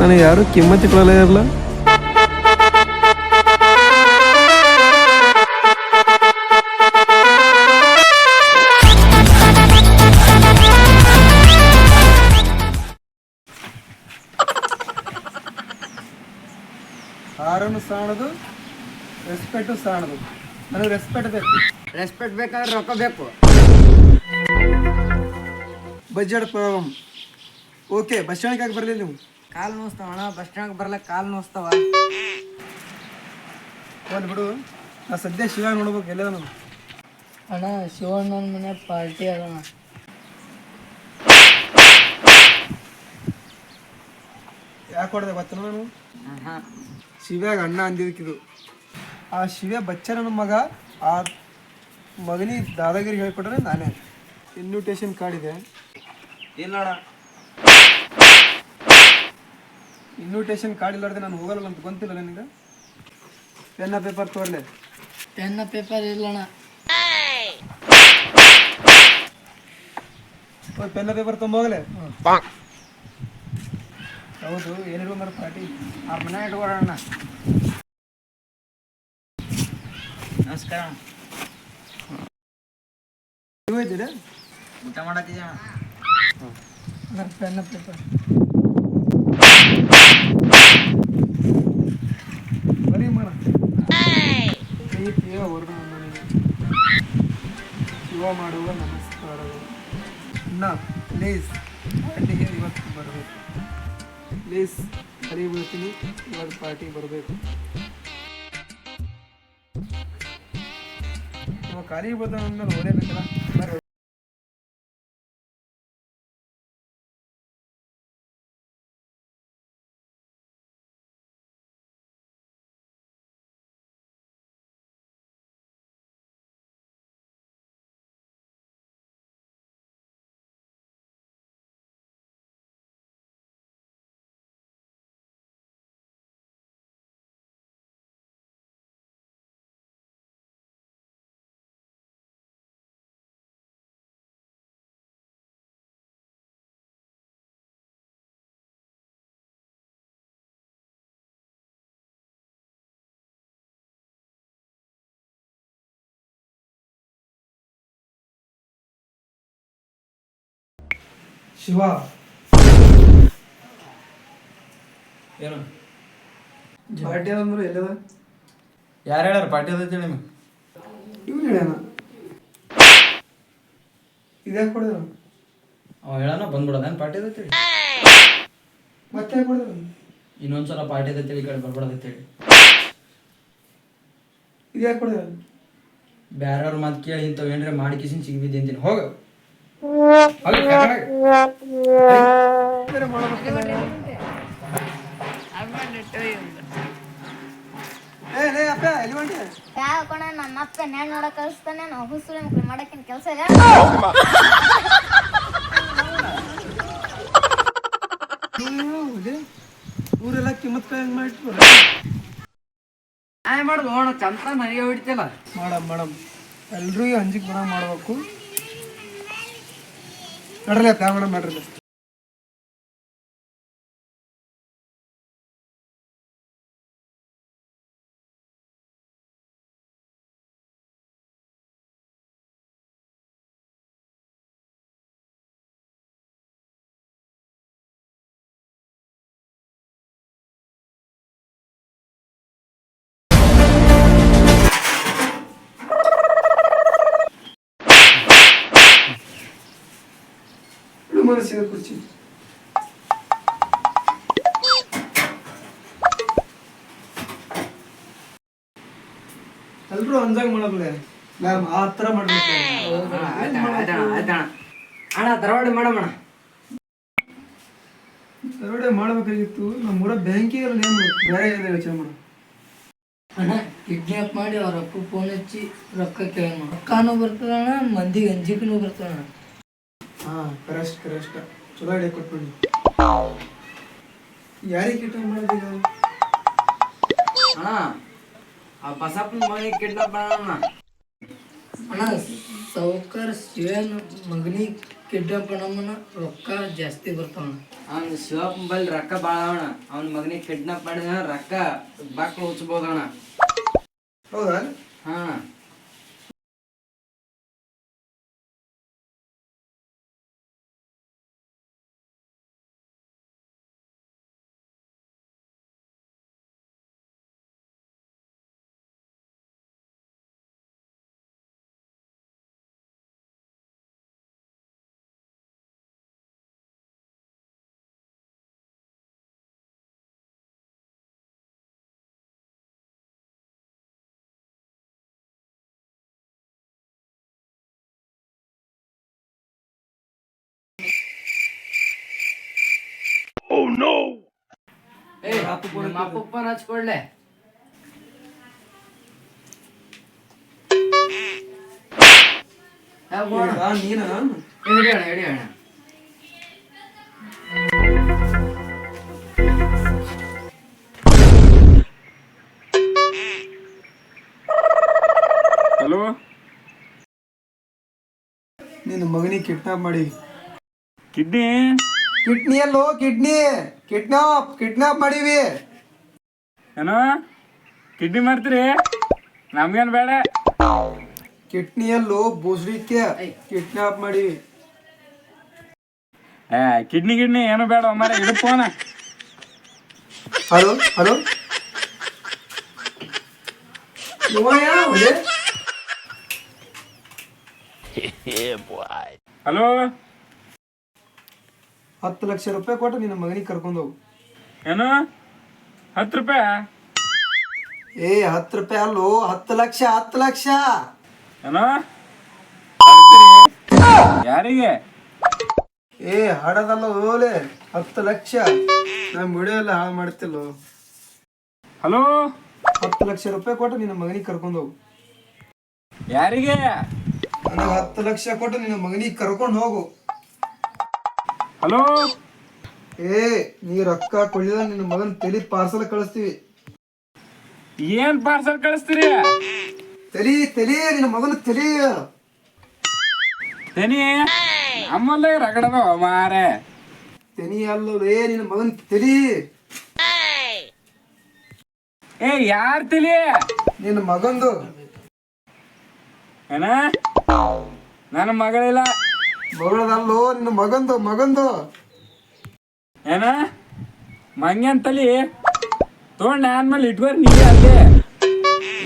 ನನಗೆ ಯಾರು ಕಿಮ್ಮತ್ತಿ ಕೊಡಲೇ ಇರಲ್ಲ. ಹಾರನ್ನು ಸಾಣದು ರೆಸ್ಪೆಕ್ಟು ಸಾಣದು. ನನಗೆ ರೆಸ್ಪೆಕ್ಟ್ ಬೇಕು. ರೆಸ್ಪೆಕ್ಟ್ ಬೇಕಾದ್ರೆ ರೊಕ್ಕ ಬೇಕು. ಬಜೆಟ್ ಪ್ರಾಬ್ಲಮ್ ಓಕೆ ಬಸ್ ಸ್ಟ್ಯಾಂಡ್ಗೆ ಯಾಕೆ ಬರಲಿಲ್ಲ ನೀವು? ಕಾಲು ನೋಸ್ತವ ಅಣ್ಣ ಬಸ್ ಸ್ಟ್ಯಾಂಡ್ ಬರ್ಲಕ್ಕೆ ಕಾಲು ನೋಸ್ತಾವ. ಹೋಗ್ಲಿ ಬಿಡು. ನಾ ಸದ್ಯ ಶಿವ ನೋಡ್ಬೇಕು ಎಲ್ಲ ನಾನು ಅಣ್ಣ ಶಿವಣ್ಣನ ಮನೆ ಪಾರ್ಟಿ ಅದಣ್ಣ ಯಾಕೆ ಹೊಡೆದೆ ಗೊತ್ತನ ನಾನು? ಶಿವ್ಯಾಗ ಅಣ್ಣ ಅಂದಿದ್ದಕ್ಕಿದು ಆ ಶಿವ್ಯ ಬಚ್ಚರನ ಮಗ ಆ ಮಗನಿ ದಾದಾಗಿರಿ ಹೇಳ್ಕೊಟ್ರೆ ನಾನೇ. ಇನ್ವಿಟೇಷನ್ ಕಾರ್ಡ್ ಇದೆ. ಇಲ್ಲೋಣ ಇನ್ವಿಟೇಷನ್ ಕಾರ್ಡ್ ಇಲ್ಲಾರ್ದೆ ನಾನು ಹೋಗಲ್ಲ ಅಂತ ಗೊತ್ತಿಲ್ಲ ನಿನಗೆ? ಪೆನ್ನ ಪೇಪರ್ ತೋರ್ಲೆ. ಪೆನ್ನ ಪೇಪರ್ ಇಲ್ಲಣ್ಣ. ಪೆನ್ನ ಪೇಪರ್ ತೊಂಬೋಗಲೆ ಹೌದು ಏನಿರುವ ಮರ ಪಾರ್ಟಿ ಆ ಮನೆ ಇಟ್ಕೊಡೋಣ ನಮಸ್ಕಾರ. ನೀವು ಇದ್ದೀರಾ ಊಟ ಮಾಡತ್ತಿದ್ದೆ ಅದ್ರ ಪೆನ್ನ ಪೇಪರ್ ಶಿವ ಮಾಡುವ ನಮಸ್ಕಾರಗಳು. ನಾ ಪ್ಲೀಸ್ ಪಾರ್ಟಿಗೆ ಇವತ್ತು ಬರಬೇಕು. ಪ್ಲೀಸ್ ಕರಿ ಬೀಳ್ತೀನಿ ಇವತ್ತು ಪಾರ್ಟಿ ಬರಬೇಕು. ನಾವು ಖಾಲಿ ಬೀಳ್ತಾನೆ ಅಂದ್ಮೇಲೆ ಶಿವ. ಏನು? ಪಾರ್ಟಿ ಅಂದ್ರೆ ಎಲ್ಲದ? ಯಾರು ಹೇಳ್ಯಾರ? ಪಾರ್ಟಿ ಅದೈತಿ ನಿಮಗೆ? ಇವ್ನು ಹೇಳ್ಯಾನ. ಇದ್ಯಾಕೆ ಕೊಡಿದ್ರು ಅವ ಹೇಳಾನ ಬಂದ್ಬಿಡೋದೇನು ಪಾರ್ಟಿ ಅದೈತಿ ಮತ್ತೆ ಯಾಕೆ ಕೊಡಿದ್ರು ಇನ್ನೊಂದ್ಸಲ ಪಾರ್ಟಿ ಅದೈತಿ ಈ ಕಡೆ ಬರ್ಬಿಡೋದೈತಿ ಇದ್ಯಾಕೆ ಕೊಡಿದ್ರು ಬ್ಯಾರವ್ರ ಮಾತು ಕೇಳಿ ಇಂಥವು ಏನ್ರೆ ಮಾಡಿ ಕಿಸಿನ್ ಸಿಗ್ಬಿದ್ದೆ ಅಂತೀನಿ. ಹೋಗ. ಬೇರೆ ಮಾಡ್ಬೇಕಲ್ಲ. ಏ ಲೇ ಅಪ್ಪ ಎಲ್ಲಿ ಹೊಂಟಿ ಯಾಕಣ ನಮ್ಮ ಅಪ್ಪ ನೆಣ್ ನೋಡಕ್ ಕಳಿಸ್ತಾನೆ ನಾವು ಹುಸುಳಿ ಮಕ್ಳು ಮಾಡಕ್ಕಿನ ಕೆಲಸ ಇಲ್ಲ ಹೌದು. ಊರೆಲ್ಲ ಕಿಮ್ಮತ್ ಕೈ ಮಾಡಿಟ್ರು ಆಯ್ ಮಾಡುದು ಅಣ್ಣ ಚಂತ ನನಗೆ ಹೊಡಿತಿಲ್ಲ ಮಾಡಮ್ ಮಾಡಮ್ ಎಲ್ರಿಗೂ ಅಂಜಿಕ್ ಬರ ಮಾಡ್ಬೇಕು ನಡ್ರಲಿ ಅಪ್ಪ ಮೇಡಮ್ ಮನಸ್ಸಿನ ಕುರ್ಚಿ ಎಲ್ರು ಅಂಜಾಗ್ ಮಾಡಬ್ಲೆ ನಾನು ಆ ತರ ಮಾಡ್ಬೇಕು. ಅಣ್ಣ ಧಾರವಾಡ ಮಾಡಮಣ್ಣ ದರೋಡೆ ಮಾಡ್ಬೇಕಾಗಿತ್ತು. ನಮ್ಮೂರ ಬ್ಯಾಂಕಿಗೆ ಬೇರೆ ಇದೆ ಯೋಚನೆ ಮಾಡ. ಅಣ್ಣ ಕಿಡ್ನಾಪ್ ಮಾಡಿ ಅವ್ರ ಅಪ್ಪ ಫೋನ್ ಹಚ್ಚಿ ರೊಕ್ಕ ಕೇಳೋಣ. ರೊಕ್ಕನೂ ಬರ್ತದಣ್ಣ ಮಂದಿಗೆ ಅಂಜಿಕೂ ಬರ್ತದಣ್ಣ. ಹಾ ಕರೆಸ್ಟ್ ಕರೆಸ್ಟ್. ಚಲೋ ಐಡಿಯಾ ಕೊಟ್ಬಿಡಿ. ಯಾರಿಗೆ ಕೆಟ್ಟ ಮಾಡೋದೀಗ ಅಣ್ಣ ಆ ಬಸಪ್ಪನ ಮನೆಗೆ ಕಿಡ್ನಾಪ್ ಮಾಡೋಣ ಅಣ್ಣ. ಸೌಕರ್ ಶಿವನ್ ಮಗನಿಗೆ ಕಿಡ್ನಾಪ್ ನಮ್ಮನ ರೊಕ್ಕ ಜಾಸ್ತಿ ಬರ್ತಾವಣ್ಣ ಅವ್ನ ಶಿವಪ್ಪ ಬಲ್ ರೊಕ್ಕ ಭಾಳ ಅವಣ ಅವ್ನ ಮಗನಿಗೆ ಕಿಡ್ನಾಪ್ ಮಾಡಿದ ರೊಕ್ಕ ಬಾಕ್ಲು ಉಚ್ಬೋದಣ್ಣ ಹೌದಾ? ಹಾ. ಏ ನಿಮ್ಮ ಅಪ್ಪ ಫೋನ್ ಹಚ್ಕೊಡ್ಲೆ ನೀನ? ಹಿಡಿ ಅಣ್ಣ ಹಲೋ? ನಿನ್ನ ಮಗನಿಗೆ ಕಿಡ್ನಾಪ್ ಮಾಡಿ. ಕಿಡ್ನಿ? ಕಿಡ್ನಿ ಅಲ್ಲೋ ಕಿಡ್ನಿ. ಕಿಡ್ನಾಪ್ ಕಿಡ್ನಾಪ್ ಮಾಡೀವಿ. ಏನೋ? ಕಿಡ್ನಿ ಮಾಡ್ತೀರಿ? ನಮ್ಗೇನು ಬೇಡ. ಕಿಡ್ನಿ ಅಲ್ಲೋ ಬೋಸ್ಡಿಕ್ಕೆ ಕಿಡ್ನಾಪ್ ಮಾಡೀವಿ. ಏ ಕಿಡ್ನಿ ಕಿಡ್ನಿ ಏನು ಬೇಡ ಮರ ಇಡು ಫೋನ ಹಲೋ ಹಲೋ. ಹಲೋ? ಹತ್ತು ಲಕ್ಷ ರೂಪಾಯಿ ಕೊಟ್ಟು ನಿನ್ನ ಮಗನಿಗೆ ಕರ್ಕೊಂಡು ಹೋಗು. ಏನು? ಹತ್ತು ರೂಪಾಯಿ? ಏ ಹತ್ತು ರೂಪಾಯಿ ಅಲ್ಲೋ ಹತ್ತು ಲಕ್ಷ ಹತ್ತು ಲಕ್ಷ. ಏನೋ? ಯಾರಿಗೆ? ಏ ಹಡದಲ್ಲ ಓಲೆ ಹತ್ತು ಲಕ್ಷ. ನಮ್ಮ ವಿಡಿಯೋ ಎಲ್ಲ ಹಾಳು ಮಾಡ್ತಿಲ್ಲ. ಹಲೋ? ಹತ್ತು ಲಕ್ಷ ರೂಪಾಯಿ ಕೊಟ್ಟು ನಿನ್ನ ಮಗನಿಗೆ ಕರ್ಕೊಂಡು ಹೋಗು. ಯಾರಿಗೆ? ನನಗೆ ಹತ್ತು ಲಕ್ಷ ಕೊಟ್ಟು ನಿನ್ನ ಮಗನಿಗೆ ಕರ್ಕೊಂಡು ಹೋಗು. ಹಲೋ? ಏ ನೀ ರೊಕ್ಕ ಕೊಡ್ಲಿಲ್ಲ ನಿನ್ನ ಮಗನ ತಲಿ ಪಾರ್ಸಲ್ ಕಳಿಸ್ತೀವಿ. ಏನ್ ಪಾರ್ಸಲ್ ಕಳಿಸ್ತೀರಿ? ತಲಿ ತಲಿ ನಿನ್ನ ಮಗನ ತಲಿ. ತೆನಿ ನಮ್ಮಲ್ಲೇ ರಗಡದ ಮಾರೆ. ತೆನಿ ಅಲ್ಲೋ ಏ ನಿನ್ನ ಮಗನ ತಲಿ. ಏ ಯಾರ್ ತಲಿ? ನಿನ್ನ ಮಗಂದು. ಏನ? ನನ್ನ ಮಗಳಿಲ್ಲ. ಮಗಳದಲ್ಲೋ ನಿನ್ನ ಮಗಂದು ಮಗಂದು. ಏನ? ಮಂಗ್ಯನ್ ತಲಿ ತೊಗೊಂಡ್ ಆದ್ಮೇಲೆ ಇಟ್ಕೋರಿ ನೀ ಅಲ್ಲಿ.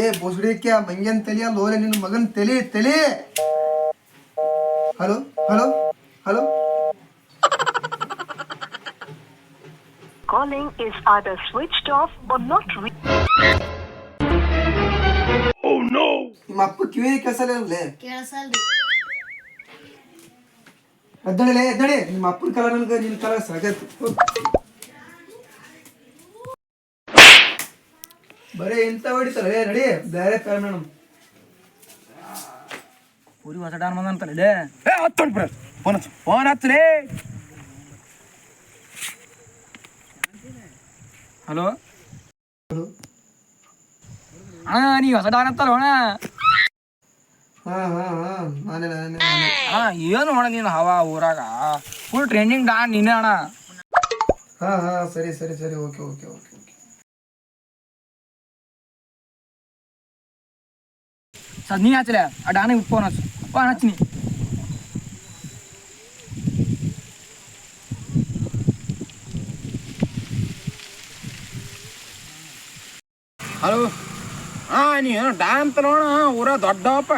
ಏ ಬೋಸಡಿಕೆ ಮಂಗ್ಯನ್ ತಲಿ ಅಲ್ಲೋ ನಿನ್ನ ಮಗನ್ ತಲಿ ತಲಿ. Hello hello hello. Calling is either switched off or not re- ನಿಮ್ಮ ಅಪ್ಪ ಕಿವಿ ಕೆಲಸಲೇ ಕೇಳಿಸಲ್ರಿ. ಎದ್ದಳಿ ನಿಮ್ಮ ಅಪ್ಪನ ಕಲರ್ ನನಗೆ ನಿನ್ನ ಕಲರ್ ಸಾಕೈತಿ ಬರೀ ಇಂಥ ಹೊಡಿತಾರೆ? ನಡಿ. ಬೇರೆ ಕಲರ್ ಮೇಡಮ್ ಪೂರಿ ಹೊಸ ಡಾನ್ ಬಂದ ಅಂತಾನೆ ಫೋನ್ ಫೋನ್ ಹಚ್ಚ್ರಿ ಹಲೋ? ಹಾ ನೀ ಹೊಸ ಡಾನ್ ಅಂತಲ್ಲ ಅಣ್ಣ ಹಾ ಹಾ ಹಾ ನಾನೇ ನಾನೇ ನಾನೇ ಅಣ್ಣ ಏನು ಅಣ್ಣ ನೀನು ಹವಾ ಊರಾಗ? ಫುಲ್ ಟ್ರೆಂಡಿಂಗ್ ಡಾನ್ ನೀನೇ ಅಣ್ಣ. ಹಾ ಹಾ ಸರಿ ಸರಿ ಸರಿ okay okay okay okay. Sir ನೀ ಹಚ್ಚಲೆ ಆ ಡಾನಿಗೆ ಫೋನ್ ಹಚ್ಚು. ಫೋನ್ ಹಚ್ಚಿ ನೀ ಹಲೋ ಹಾ ನೀನು ಡಾಂತ್ ನೋಡ ಊರ ದೊಡ್ಡಪ್ಪ.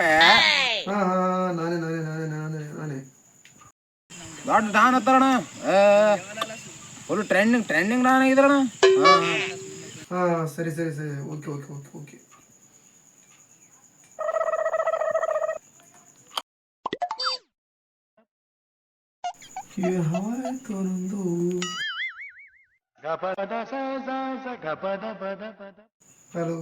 ಹಾ ನಾನೇ ನಾನೇ ನಾನೇ ದೊಡ್ಡ ಡಾನ್ ಹತ್ತಾರಣ ಫುಲ್ ಟ್ರೆಂಡಿಂಗ್ ಟ್ರೆಂಡಿಂಗ್ ಡಾನ್ ಆಗಿದ್ರಣ ಹಾ ಸರಿ ಸರಿ ಸರಿ. ಓಕೆ ಓಕೆ ಓಕೆ ಓಕೆ ಆಯ್ತು ನಂದು ಹಲೋ